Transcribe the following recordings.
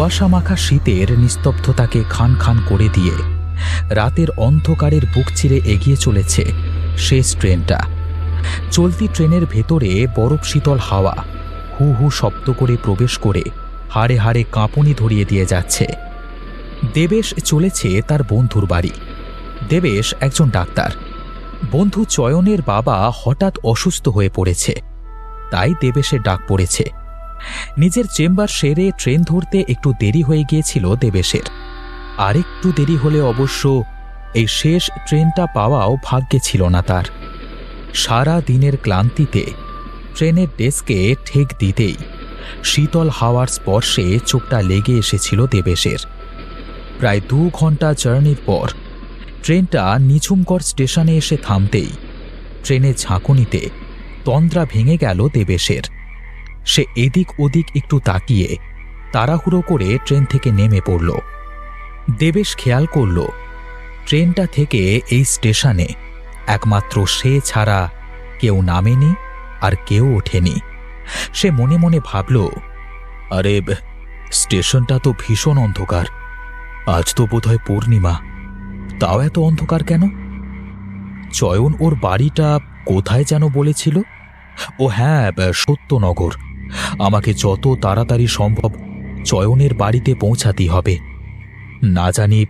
কুয়াশা মাখা শীতের নিস্তব্ধতাকে খান খান করে দিয়ে রাতের অন্ধকারের বুক চিরে এগিয়ে চলেছে শেষ ট্রেনটা। চলতি ট্রেনের ভেতরে বরফ শীতল হাওয়া, হু হু শব্দ করে প্রবেশ করে হাড়ে হাড়ে কাঁপুনি ধরিয়ে দিয়ে যাচ্ছে। দেবেশ চলেছে তার বন্ধুর বাড়ি। দেবেশ একজন ডাক্তার। বন্ধু চয়নের বাবা হঠাৎ অসুস্থ হয়ে পড়েছে। তাই দেবেশের ডাক পড়েছে। নিজের চেম্বার সেরে ট্রেন ধরতে একটু দেরি হয়ে গিয়েছিল দেবেশের। আরেকটু দেরি হলে অবশ্য এই শেষ ট্রেনটা পাওয়াও ভাগ্যে ছিল না তার। সারা দিনের ক্লান্তিতে ট্রেনের ডেস্কে ঠেক দিতেই শীতল হাওয়ার স্পর্শে চোখটা লেগে এসেছিল দেবেশের। প্রায় দু ঘণ্টা জার্নির পর ট্রেনটা নিঝুমকর স্টেশনে এসে থামতেই ট্রেনের ঝাঁকুনিতে তন্দ্রা ভেঙে গেল দেবেশের। সে এদিক ওদিক একটু তাকিয়ে তাড়াহুড়ো করে ট্রেন থেকে নেমে পড়ল। দেবেশ খেয়াল করল, ট্রেনটা থেকে এই স্টেশনে একমাত্র সে ছাড়া কেউ নামেনি আর কেউ ওঠেনি। সে মনে মনে ভাবল, আরে, স্টেশনটা তো ভীষণ অন্ধকার। আজ তো বোধহয় পূর্ণিমা। তাও এত অন্ধকার কেন? চয়ন ওর বাড়িটা কোথায় যেন বলেছিল। ও হ্যাঁ সত্যনগর। আমাকে যত তাড়াতাড়ি সম্ভব চয়নের বাড়িতে পৌঁছাতেই হবে। না জানি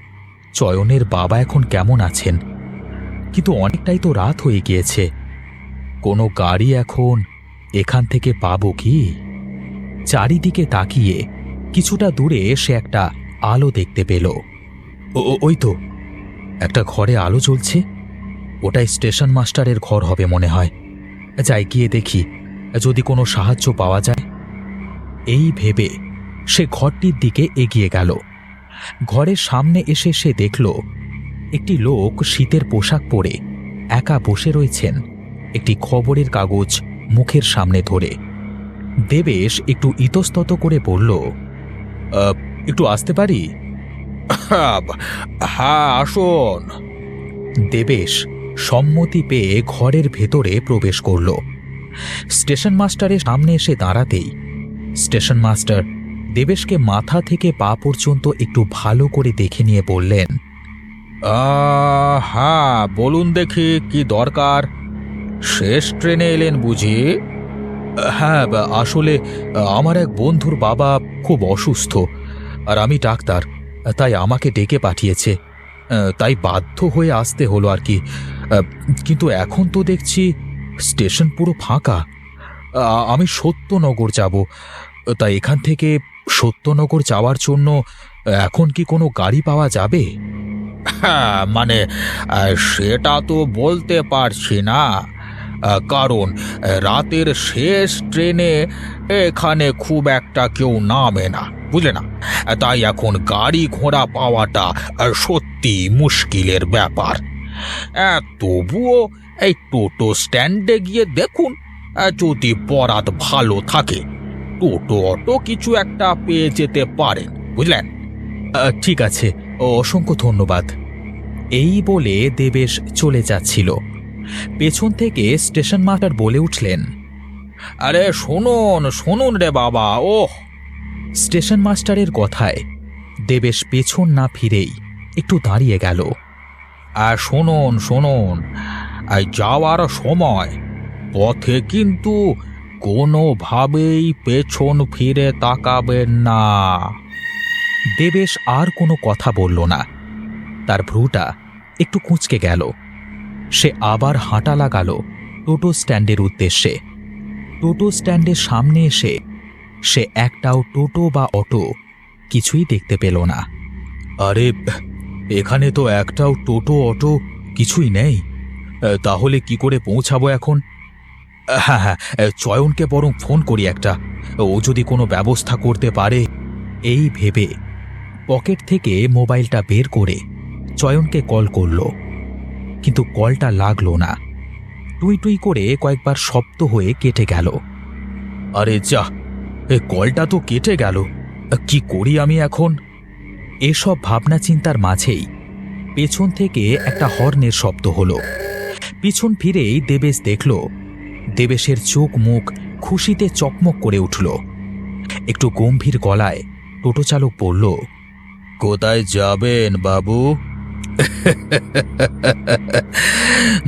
চয়নের বাবা এখন কেমন আছেন, কিন্তু অনেকটাই তো রাত হয়ে গিয়েছে। কোনো গাড়ি এখন এখান থেকে পাবো কি? চারিদিকে তাকিয়ে কিছুটা দূরে সে একটা আলো দেখতে পেল। ওই তো, একটা ঘরে আলো জ্বলছে। ওটাই স্টেশন মাস্টারের ঘর হবে মনে হয়। যাই গিয়ে দেখি। যদি কোনো সাহায্য পাওয়া যায়? এই ভেবে সে ঘরটির দিকে এগিয়ে গেল। ঘরের সামনে এসে সে দেখল, একটি লোক শীতের পোশাক পরে একা বসে রয়েছেন, একটি খবরের কাগজ মুখের সামনে ধরে। দেবেশ একটু ইতস্তত করে বলল একটু আসতে পারি? হ্যাঁ আসুন। দেবেশ সম্মতি পেয়ে ঘরের ভেতরে প্রবেশ করল। স্টেশন মাস্টারের সামনে এসে দাঁড়াতেই স্টেশন মাস্টার দেবেশকে মাথা থেকে পা পর্যন্ত একটু ভালো করে দেখে নিয়ে বললেন হ্যাঁ বলুন দেখি কি দরকার? শেষ ট্রেনে এলেন বুঝি? হ্যাঁ আসলে আমার এক বন্ধুর বাবা খুব অসুস্থ আর আমি ডাক্তার, তাই আমাকে ডেকে পাঠিয়েছে। তাই বাধ্য হয়ে আসতে হলো আর কি। কিন্তু এখন তো দেখছি স্টেশন পুরো ফাঁকা। আমি সত্যনগর যাব। তাই এখান থেকে সত্যনগর যাওয়ার জন্য এখন কি কোনো গাড়ি পাওয়া যাবে? হ্যাঁ মানে সেটা তো বলতে পারছি না। কারণ, রাতের শেষ ট্রেনে এখানে খুব একটা কেউ নামে না, বুঝলে না? তাই এখন গাড়ি ঘোড়া পাওয়াটা সত্যি মুশকিলের ব্যাপার। আহ, তবুও এই টোটো স্ট্যান্ডে গিয়ে দেখুন আহ, যদি বরাত ভালো থাকে টোটো অটো কিছু একটা পেয়ে যেতে পারেন বুঝলেন? ঠিক আছে অসংখ্য ধন্যবাদ। এই বলে দেবেশ চলে যাচ্ছিল। পেছন থেকে স্টেশন মাস্টার বলে উঠলেন আরে শুনুন শুনুন রে বাবা ওহ! স্টেশন মাস্টারের কথায় দেবেশ পেছন না ফিরেই একটু দাঁড়িয়ে গেল। আর শুনুন শুনুন। আর যাওয়ার সময় পথে কিন্তু কোনোভাবেই পেছন ফিরে তাকাবেন না। দেবেশ আর কোনো কথা বলল না। তার ভ্রুটা একটু কুঁচকে গেল। সে আবার হাঁটা লাগালো টোটো স্ট্যান্ডের উদ্দেশ্যে। টোটো স্ট্যান্ডের সামনে এসে সে একটাও টোটো বা অটো কিছুই দেখতে পেল না। আরে এখানে তো একটাও টোটো, অটো কিছুই নেই। তাহলে কি করে পৌঁছাবো এখন? হ্যাঁ হ্যাঁ চয়নকে বরং ফোন করি একটা। ও যদি কোনো ব্যবস্থা করতে পারে, এই ভেবে। পকেট থেকে মোবাইলটা বের করে চয়নকে কল করল। কিন্তু কলটা লাগল না। টুই টুই করে কয়েকবার শব্দ হয়ে কেটে গেল। আরে যা, এ, কলটা তো কেটে গেল। কি করি আমি এখন? এসব ভাবনা চিন্তার মাঝেই পেছন থেকে একটা হর্নের শব্দ হলো। পিছন ফিরেই দেবেশ দেখল। দেবেশের চোখ মুখ খুশিতে চকমক করে উঠল। একটু গম্ভীর গলায় টোটো চালক বলল কোথায় যাবেন বাবু?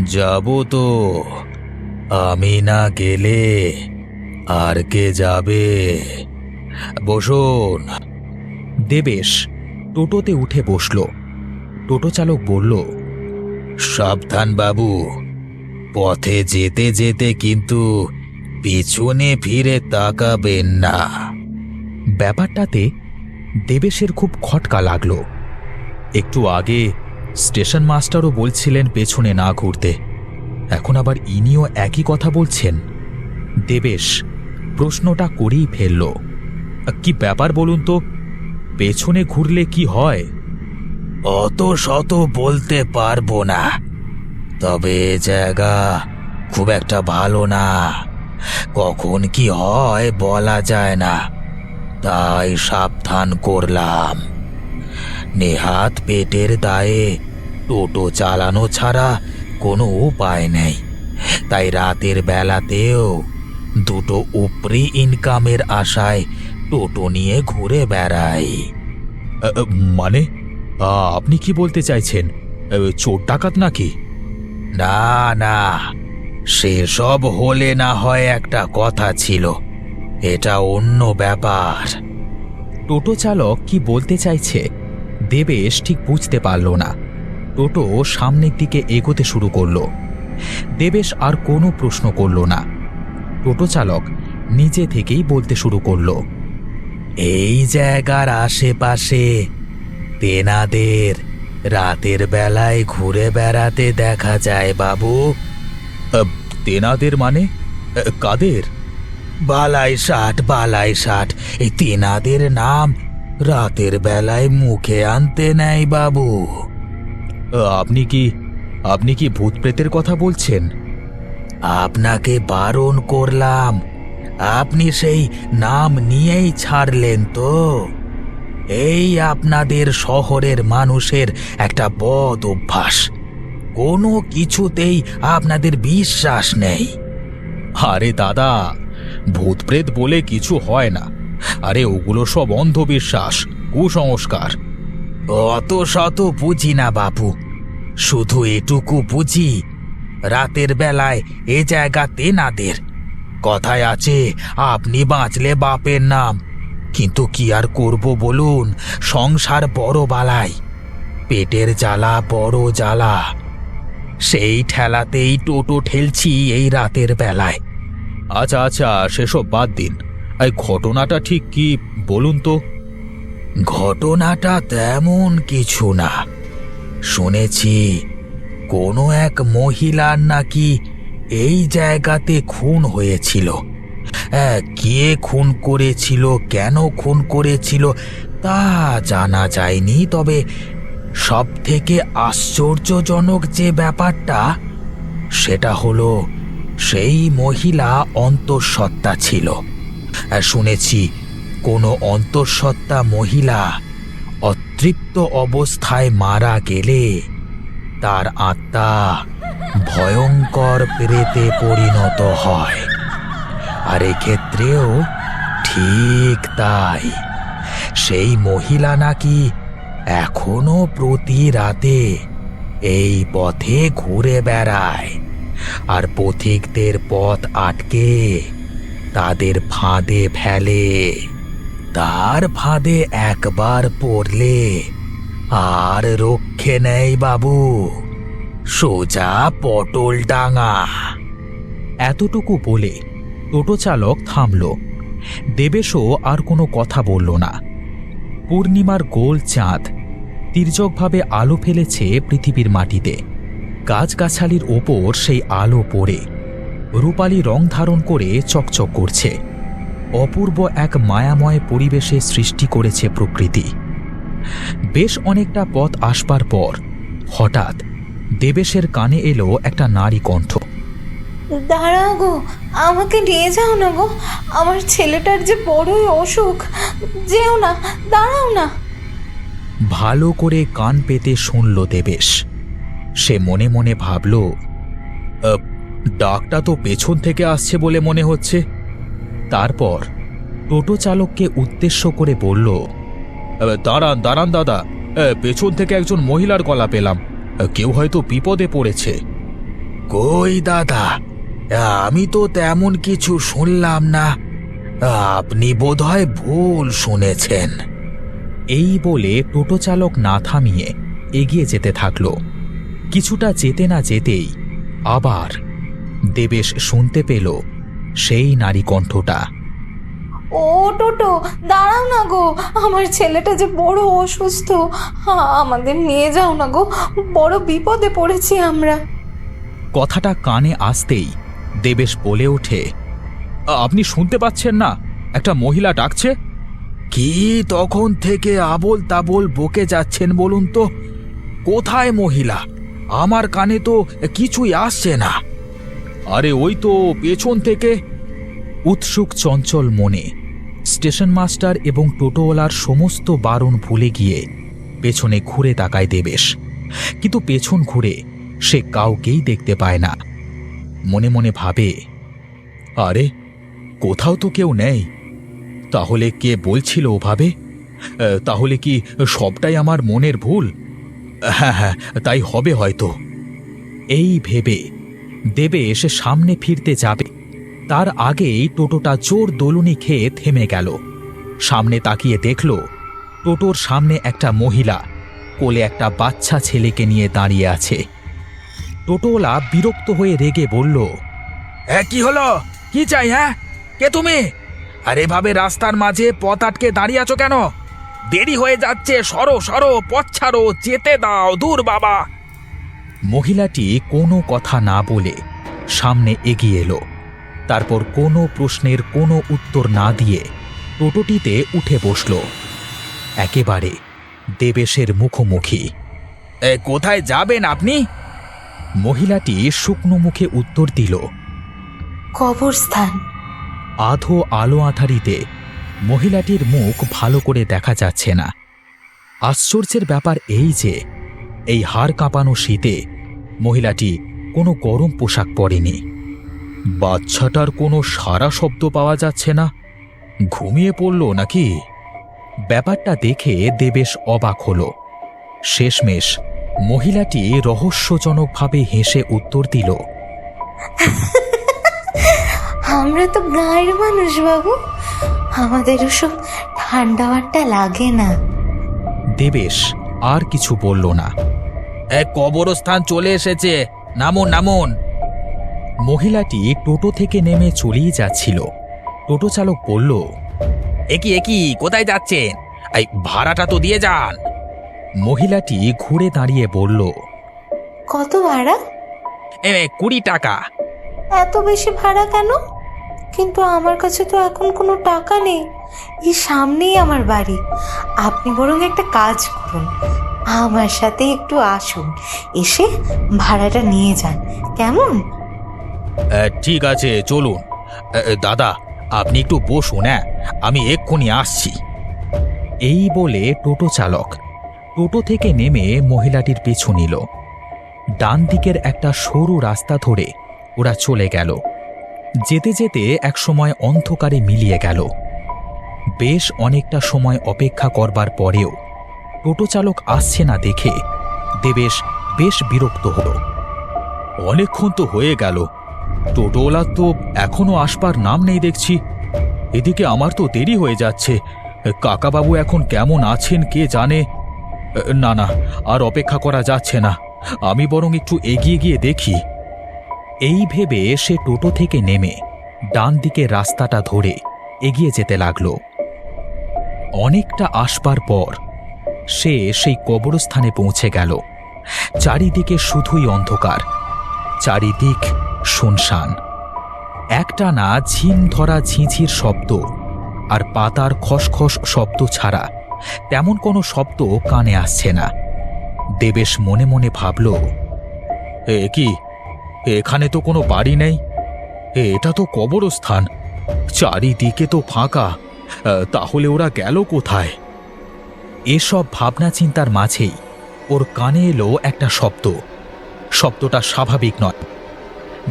যাব তো। আমি না গেলে আর কে যাবে? বসুন। দেবেশ টোটোতে উঠে বসল। টোটো চালক বলল, সাবধান বাবু, পথে যেতে যেতে কিন্তু পিছনে ফিরে তাকাবেন না। ব্যাপারটাতে দেবেশের খুব খটকা লাগল। একটু আগে স্টেশন মাস্টারও বলছিলেন পেছনে না ঘুরতে। এখন আবার ইনিও একই কথা বলছেন। দেবেশ প্রশ্নটা করেই ফেলল, কি ব্যাপার বলুন তো? পেছনে ঘুরলে কি হয়? অত শত বলতে পারব না। তবে জায়গা খুব একটা ভালো না। কখন কি হয় বলা যায় না। তাই সাবধান করলাম। নেহাত পেটের দায়ে টোটো চালানো ছাড়া কোনো উপায় নেই। তাই রাতের বেলাতেও দুটো উপরি ইনকামের আশায় টোটো নিয়ে ঘুরে বেড়াই। মানে? আপনি কি বলতে চাইছেন? চোর ডাকাত নাকি? না না। সেসব হলে না হয় একটা কথা ছিল। এটা অন্য ব্যাপার। টোটো চালক কি বলতে চাইছে? দেবেশ ঠিক বুঝতে পারল না। টোটো সামনের দিকে এগোতে শুরু করল। দেবেশ আর কোনো প্রশ্ন করল না। টোটো চালক নিজে থেকেই বলতে শুরু করল। এই জায়গার আশেপাশে তেনাদের রাতের বেলায় ঘুরে বেড়াতে দেখা যায় বাবু। তেনাদের মানে? কাদের? বালাই ষাট বালাই ষাট। এই তেনাদের নাম রাতের বেলায় মুখে আনতে নেয় বাবু। আপনি কি আপনি কি ভূত প্রেতের কথা বলছেন? আপনাকে বারণ করলাম। আপনি সেই নাম নিয়েই ছাড়লেন তো। এই আপনাদের শহরের মানুষের একটা বদ অভ্যাস। কোনো কিছুতেই আপনাদের বিশ্বাস নেই। আরে দাদা, ভূতপ্রেত বলে কিছু হয় না। আরে ওগুলো সব অন্ধবিশ্বাস, কুসংস্কার। অত শত বুঝি না বাপু। শুধু এটুকু বুঝি, রাতের বেলায় এ জায়গা তেনাদের কথায় আছে আপনি বাঁচলে বাপের নাম। কিন্তু কি আর করব বলুন সংসার বড় বালাই পেটের জ্বালা বড় জ্বালা। সেই ঠেলাতেই টোটো ঠেলছি এই রাতের বেলায়। আচ্ছা আচ্ছা সেসব বাদ দিন। এই ঘটনাটা ঠিক কি বলুন তো। ঘটনাটা তেমন কিছু না। শুনেছি কোনো এক মহিলার নাকি এই জায়গাতে খুন হয়েছিল। হ্যাঁ, কে খুন করেছিল কেন খুন করেছিল তা জানা যায়নি তবে সব থেকে আশ্চর্যজনক যে ব্যাপারটা সেটা হলো সেই মহিলা অন্তঃসত্ত্বা ছিল। শুনেছি কোনো অন্তঃসত্ত্বা মহিলা অতৃপ্ত অবস্থায় মারা গেলে তার আত্মা ভয়ঙ্কর প্রেতে পরিণত হয়। আর এক্ষেত্রেও ঠিক তাই। সেই মহিলা নাকি এখনও প্রতি রাতে এই পথে ঘুরে বেড়ায়। আর পথিকদের পথ আটকে তাদের ফাঁদে ফেলে। তার ফাঁদে একবার পড়লে আর রক্ষে নেই বাবু। সোজা পটল ডাঙা। এতটুকু বলে টোটো চালক থামল। দেবেশও আর কোনো কথা বলল না। পূর্ণিমার গোল চাঁদ তির্যকভাবে আলো ফেলেছে পৃথিবীর মাটিতে। গাছগাছালির ওপর সেই আলো পড়ে। রূপালি রং ধারণ করে চকচক করছে। অপূর্ব এক মায়াময় পরিবেশে সৃষ্টি করেছে প্রকৃতি। বেশ অনেকটা পথ আসবার পর হঠাৎ দেবেশের কানে এলো একটা নারী কণ্ঠ। দাঁড়াও গো আমাকে নিয়ে যাও না গো। আমার ছেলেটার যে বড়ই অসুখ যেও না দাঁড়াও না। ভালো করে কান পেতে শুনল দেবেশ। সে মনে মনে ভাবল ডাকটা তো পেছন থেকে আসছে বলে মনে হচ্ছে। তারপর টোটো চালককে উদ্দেশ্য করে বলল দাঁড়ান দাঁড়ান দাদা পেছন থেকে একজন মহিলার গলা পেলাম। কেউ হয়তো বিপদে পড়েছে। কই দাদা? আমি তো তেমন কিছু শুনলাম না। আপনি বোধহয় ভুল শুনেছেন। এই বলে টোটো চালক না থামিয়ে এগিয়ে যেতে থাকল। কিছুটা যেতে না যেতেই আবার দেবেশ শুনতে পেল সেই নারী কণ্ঠটা। ও, টোটো, দাঁড়াও না গো। আমার ছেলেটা যে বড় অসুস্থ। আমাদের নিয়ে যাও না গো। বড় বিপদে পড়েছি আমরা। কথাটা কানে আসতেই দেবেশ বলে ওঠে, আপনি শুনতে পাচ্ছেন না? একটা মহিলা ডাকছে? কি তখন থেকে আবোল তাবোল বকে যাচ্ছেন বলুন তো? কোথায় মহিলা? আমার কানে তো কিছুই আসছে না। আরে ওই তো পেছন থেকে। উৎসুক চঞ্চল মনে স্টেশন মাস্টার এবং টোটোওয়ালার সমস্ত বারণ ভুলে গিয়ে পেছনে ঘুরে তাকায় দেবেশ। কিন্তু পেছন ঘুরে সে কাউকেই দেখতে পায় না। মনে মনে ভাবে, আরে, কোথাও তো কেউ নেই। তাহলে কে বলছিল ওভাবে? তাহলে কি সবটাই আমার মনের ভুল? হ্যাঁ হ্যাঁ তাই হবে হয়তো। এই ভেবে দেবে এসে সামনে ফিরতে যাবে। তার আগেই টোটোটা জোর দোলুনি খেয়ে থেমে গেল। সামনে তাকিয়ে দেখল, টোটোর সামনে একটা মহিলা কোলে একটা বাচ্চা ছেলেকে নিয়ে দাঁড়িয়ে আছে। টোটোওয়ালা বিরক্ত হয়ে রেগে বলল হ্যাঁ কি হলো? কি চাই হ্যাঁ? কে তুমি? আর এভাবে রাস্তার মাঝে পথ আটকে দাঁড়িয়ে আছো কেন? দেরি হয়ে যাচ্ছে, সরো সরো, পথ ছাড়ো, যেতে দাও, দূর বাবা! মহিলাটি কোনো কথা না বলে সামনে এগিয়ে এলো। তারপর কোনো প্রশ্নের কোনো উত্তর না দিয়ে টোটোটিতে উঠে বসল। একেবারে দেবেশের মুখোমুখি। কোথায় যাবেন আপনি? মহিলাটি শুকনো মুখে উত্তর দিল। কবরস্থান। আধো আলো আধারিতে মহিলাটির মুখ ভালো করে দেখা যাচ্ছে না। আশ্চর্যের ব্যাপার এই যে এই হাড় কাঁপানো শীতে মহিলাটি কোনো গরম পোশাক পরেনি। বাচ্চাটার কোনো সারা শব্দ পাওয়া যাচ্ছে না। ঘুমিয়ে পড়ল নাকি? ব্যাপারটা দেখে দেবেশ অবাক হল। শেষমেশ মহিলাটি রহস্যজনকভাবে হেসে উত্তর দিল আমরা তো গাঁয়ের মানুষ বাবু। আমাদের ওসব ঠান্ডা লাগে না। দেবেশ আর কিছু বলল না। এক কবরস্থান চলে এসেছে। নামুন নামুন। মহিলাটি টোটো থেকে নেমে চলেই যাচ্ছিল। টোটো চালক বলল একই একই কোথায় যাচ্ছেন? এই ভাড়াটা তো দিয়ে যান। মহিলাটি ঘুরে দাঁড়িয়ে বলল কত ভাড়া? এ কুড়ি টাকা। এত বেশি ভাড়া কেন? কিন্তু আমার কাছে তো এখন কোনো টাকা নেই। এই সামনেই আমার বাড়ি। আপনি বরং একটা কাজ করুন। আমার সাথে একটু আসুন। এসে ভাড়াটা নিয়ে যান। কেমন? ঠিক আছে, চলুন। দাদা, আপনি একটু বসুন হ্যাঁ? আমি এক্ষুনি আসছি। এই বলে টোটো চালক টোটো থেকে নেমে মহিলাটির পিছু নিল। ডান দিকের একটা সরু রাস্তা ধরে ওরা চলে গেল। যেতে যেতে একসময় অন্ধকারে মিলিয়ে গেল। বেশ অনেকটা সময় অপেক্ষা করবার পরেও টোটো চালক আসছে না দেখে দেবেশ বেশ বিরক্ত হলো। অনেকক্ষণ তো হয়ে গেল টোটোওয়ালার তো এখনও আসবার নাম নেই দেখছি। এদিকে আমার তো দেরি হয়ে যাচ্ছে। কাকাবাবু এখন কেমন আছেন কে জানে? না না, আর অপেক্ষা করা যাচ্ছে না। আমি বরং একটু এগিয়ে গিয়ে দেখি। এই ভেবে সে টোটো থেকে নেমে ডান দিকে রাস্তাটা ধরে এগিয়ে যেতে লাগল। অনেকটা আসবার পর সে সেই কবরস্থানে পৌঁছে গেল। চারিদিকে শুধুই অন্ধকার। চারিদিক শুনশান। একটানা ঝিম ধরা ঝিঁঝির শব্দ আর পাতার খসখস শব্দ ছাড়া তেমন কোনো শব্দ কানে আসছে না। দেবেশ মনে মনে ভাবল, এ কি? এখানে তো কোনো বাড়ি নেই। এটা তো কবরস্থান। চারিদিকে তো ফাঁকা। তাহলে ওরা গেল কোথায়? এসব ভাবনা চিন্তার মাঝেই ওর কানে এলো একটা শব্দ। শব্দটা স্বাভাবিক নয়।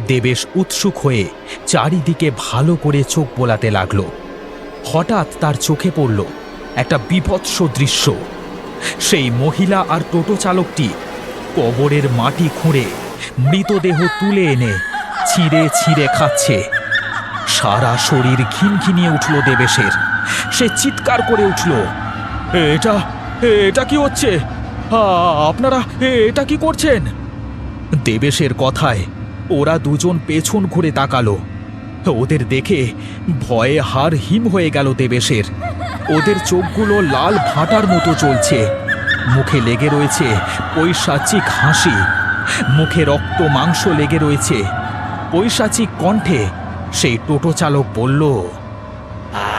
দেবেশ উৎসুক হয়ে চারিদিকে ভালো করে চোখ বোলাতে লাগল। হঠাৎ তার চোখে পড়ল একটা বিভৎস দৃশ্য। সেই মহিলা আর টোটো চালকটি কবরের মাটি খুঁড়ে মৃতদেহ তুলে এনে ছিঁড়ে ছিঁড়ে খাচ্ছে। সারা শরীর ঘিনঘিনিয়ে উঠল দেবেশের। সে চিৎকার করে উঠল, এটা এটা কি হচ্ছে? আপনারা এটা কি করছেন? দেবেশের কথায় ওরা দুজন পেছন ঘুরে তাকালো। ওদের দেখে ভয়ে হার হিম হয়ে গেল দেবেশের। ওদের চোখগুলো লাল ভাটার মতো চলছে। মুখে লেগে রয়েছে পৈশাচিক হাসি। মুখে রক্ত মাংস লেগে রয়েছে। পৈশাচিক কণ্ঠে সেই টোটো চালক বলল,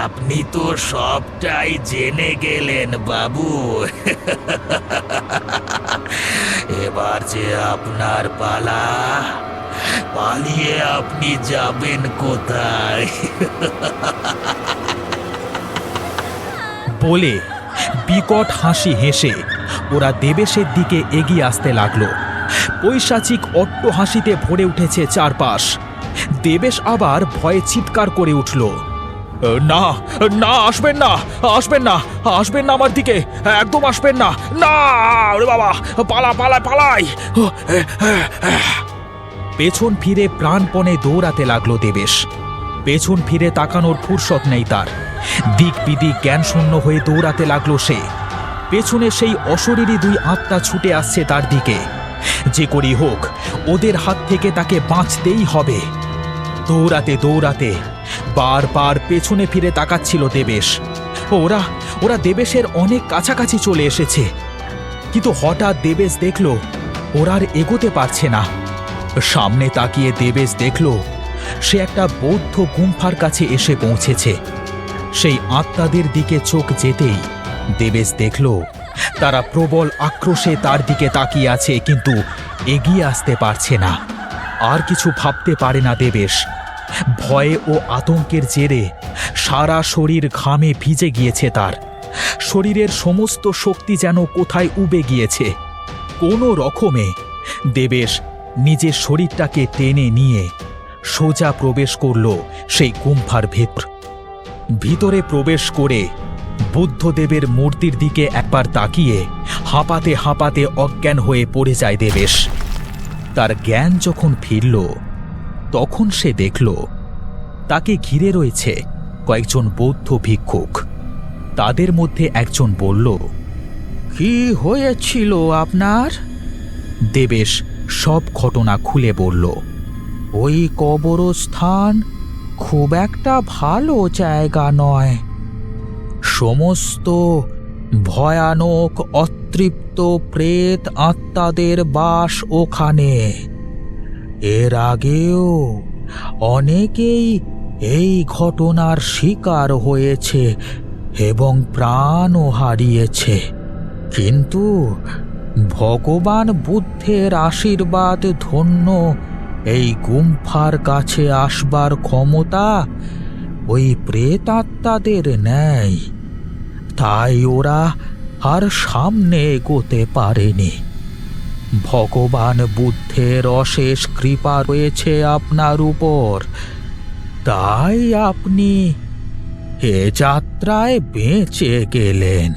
আপনি তো সবটাই জেনে গেলেন, বাবু। এবার যে আপনার পালা পালিয়ে আপনি যাবেন কোথায়? বলে বিকট হাসি হেসে ওরা দেবেশের দিকে এগিয়ে আসতে লাগল। পৈশাচিক অট্ট হাসিতে ভরে উঠেছে চারপাশ। দেবেশ আবার ভয়ে চিৎকার করে উঠল। না না, আসবেন না আসবেন না আসবেন না আমার দিকে, একদম আসবেন না না বাবা, পালা পালা পালাই! পেছন ফিরে প্রাণপণে দৌড়াতে লাগল দেবেশ। পেছন ফিরে তাকানোর ফুরসত নেই তার। দিক বিদিক জ্ঞান শূন্য হয়ে দৌড়াতে লাগল সে। পেছনে সেই অশরীরী দুই আত্মা ছুটে আসছে তার দিকে। যে করি হোক, ওদের হাত থেকে তাকে বাঁচতেই হবে। দৌড়াতে দৌড়াতে বারবার পেছনে ফিরে তাকাচ্ছিল দেবেশ। ওরা ওরা দেবেশের অনেক কাছাকাছি চলে এসেছে। কিন্তু হঠাৎ দেবেশ দেখল, ওরা আর এগোতে পারছে না। সামনে তাকিয়ে দেবেশ দেখল, সে একটা বৌদ্ধ গুম্ফার কাছে এসে পৌঁছেছে। সেই আত্মাদের দিকে চোখ যেতেই দেবেশ দেখল, তারা প্রবল আক্রোশে তার দিকে তাকিয়ে আছে, কিন্তু এগিয়ে আসতে পারছে না। আর কিছু ভাবতে পারে না দেবেশ। ভয়ে ও আতঙ্কের জেরে সারা শরীর ঘামে ভিজে গিয়েছে তার। শরীরের সমস্ত শক্তি যেন কোথায় উবে গিয়েছে। কোনো রকমে দেবেশ নিজের শরীরটাকে টেনে নিয়ে সোজা প্রবেশ করল সেই গুম্ফার ভেতর। ভিতরে প্রবেশ করে বুদ্ধদেবের মূর্তির দিকে একবার তাকিয়ে হাঁপাতে হাঁপাতে অজ্ঞান হয়ে পড়ে যায় দেবেশ। তার জ্ঞান যখন ফিরল তখন সে দেখল তাকে ঘিরে রয়েছে কয়েকজন বৌদ্ধ ভিক্ষুক। তাদের মধ্যে একজন বলল কি হয়েছিল আপনার? দেবেশ সব ঘটনা খুলে বলল, ওই কবরস্থান খুব একটা ভালো জায়গা নয়। সমস্ত ভয়ানক, অতৃপ্ত প্রেত আত্মাদের বাস ওখানে। এর আগেও অনেকেই এই ঘটনার শিকার হয়েছে এবং প্রাণও হারিয়েছে। কিন্তু ভগবান বুদ্ধের আশীর্বাদ ধন্য। এই গুম্ফার কাছে আসবার ক্ষমতা ওই প্রেতাত্মাদের নেই। তাই ওরা আর সামনে এগোতে পারেনি। ভগবান বুদ্ধের অশেষ কৃপা রয়েছে আপনার উপর। তাই আপনি এ যাত্রায় বেঁচে গেলেন।